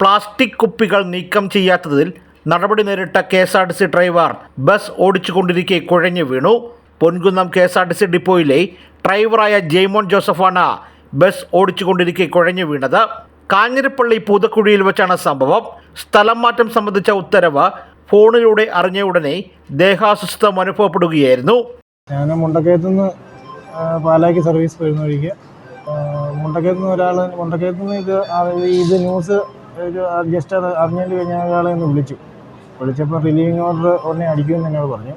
Plastic കുപ്പികൾ നീക്കം ചെയ്യാത്തതിൽ നടപടി നേരിട്ട K S R T C driver bus ഓടിച്ചുകൊണ്ടിരിക്കെ കുഴഞ്ഞു വീണു. Ponkunnam K S R T C ഡിപ്പോയിലെ ഡ്രൈവറായ ജെയ്മോൻ ജോസഫാണ് ബസ് ഓടിച്ചുകൊണ്ടിരിക്കെ കുഴഞ്ഞു വീണത്. കാഞ്ഞിരപ്പള്ളി പൂതക്കുഴിയിൽ വെച്ചാണ് സംഭവം. സ്ഥലം മാറ്റം സംബന്ധിച്ച ഉത്തരവ് ഫോണിലൂടെ അറിഞ്ഞ ഉടനെ ദേഹാസ്വസ്ഥം അനുഭവപ്പെടുകയായിരുന്നു. ഞാൻ മുണ്ടക്കയത്തു നിന്ന് സർവീസ് വരുന്ന വഴിക്ക്. നിന്ന് ഒരാൾ മുണ്ടക്കയത്തു നിന്ന് ഇത് ഇത് ന്യൂസ് ഒരു ജസ്റ്റ് അത് അറിഞ്ഞതിൽ കഴിഞ്ഞാൽ ഒരാളെ ഒന്ന് വിളിച്ചു. വിളിച്ചപ്പോൾ റിലീവിങ് ഓർഡർ ഉടനെ അടിക്കുമെന്ന് എന്നോട് പറഞ്ഞു.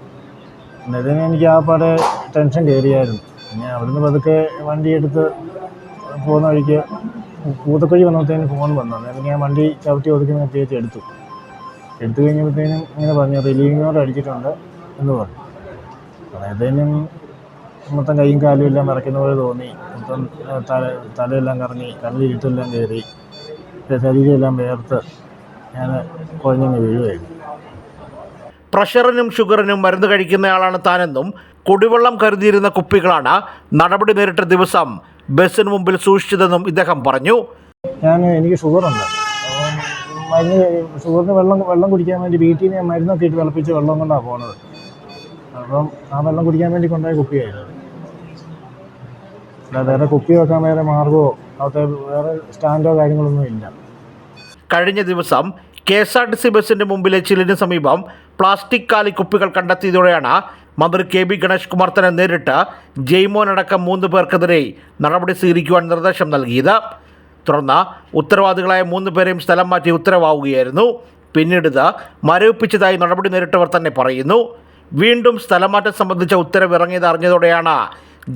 എന്നതിന് എനിക്ക് ആ പാടെ ടെൻഷൻ കയറിയായിരുന്നു. പിന്നെ അവിടുന്ന് പതുക്കെ വണ്ടി എടുത്ത് പോകുന്ന വഴിക്ക് പൂതക്കുഴി വന്നപ്പോഴത്തേനും ഫോൺ വന്നു. അന്നേരം ഞാൻ വണ്ടി ചവിട്ടി ഒതുക്കി നിർത്തിയേച്ച് എടുത്തു. എടുത്തു കഴിഞ്ഞപ്പോഴത്തേനും ഇങ്ങനെ പറഞ്ഞു റിലീവിങ് ഓർഡർ അടിച്ചിട്ടുണ്ട് എന്ന് പറഞ്ഞു. അതായതിനും മൊത്തം കൈയും കാലും എല്ലാം വിറയ്ക്കുന്ന പോലെ തോന്നി. മൊത്തം തല തലയെല്ലാം കറങ്ങി കണ്ണിലിരുട്ടെല്ലാം കയറി. ശരീരമെല്ലാം വേർത്ത് ഞാൻ കുഴഞ്ഞങ്ങ് വീഴുമായിരുന്നു പ്രഷറിനും ഷുഗറിനും മരുന്ന് കഴിക്കുന്നയാളാണ് താനെന്നും കുടിവെള്ളം കരുതിയിരുന്ന കുപ്പികളാണ് നടപടി നേരിട്ട ദിവസം ബസ്സിന് മുമ്പിൽ സൂക്ഷിച്ചതെന്നും ഇദ്ദേഹം പറഞ്ഞു. ഞാൻ എനിക്ക് ഷുഗറുണ്ട്. മരുന്ന് ഷുഗറിന് വെള്ളം വെള്ളം കുടിക്കാൻ വേണ്ടി വീട്ടിൽ നിന്ന് ഞാൻ മരുന്നൊക്കെ ഇട്ട് തിളപ്പിച്ച് വെള്ളം കൊണ്ടാണ് പോണത്. അപ്പം ആ വെള്ളം കുടിക്കാൻ വേണ്ടി കൊണ്ടുപോയ കുപ്പിയായിരുന്നു. അല്ലാതെ വേറെ കുപ്പി വെക്കാൻ വേറെ മാർഗമോ അവിടുത്തെ വേറെ സ്റ്റാൻഡോ കാര്യങ്ങളൊന്നും ഇല്ല. കഴിഞ്ഞ ദിവസം K S R T C ബസ്സിന്റെ മുമ്പിലെ ചില്ലിന് സമീപം പ്ലാസ്റ്റിക് കാലി കുപ്പികൾ കണ്ടെത്തിയതോടെയാണ് മന്ത്രി കെ ബി ഗണേഷ് കുമാർ തന്നെ നേരിട്ട് ജെയ്മോൻ അടക്കം മൂന്ന് പേർക്കെതിരെ നടപടി സ്വീകരിക്കുവാൻ നിർദ്ദേശം നൽകിയത്. തുടർന്ന് ഉത്തരവാദികളായ മൂന്ന് പേരെയും സ്ഥലം മാറ്റി ഉത്തരവാവുകയായിരുന്നു. പിന്നീട് ഇത് മരവിപ്പിച്ചതായി നടപടി നേരിട്ടവർ തന്നെ പറയുന്നു. വീണ്ടും സ്ഥലമാറ്റം സംബന്ധിച്ച ഉത്തരവ് ഇറങ്ങിയത് അറിഞ്ഞതോടെയാണ്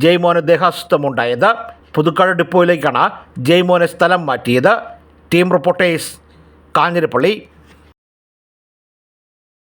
ജെയ്മോന് ദേഹാസ്വസ്ഥമുണ്ടായത്. പുതുക്കാട് ഡിപ്പോയിലേക്കാണ് ജയ്മോനെ സ്ഥലം മാറ്റിയത്. Team reporters Kanjirappally.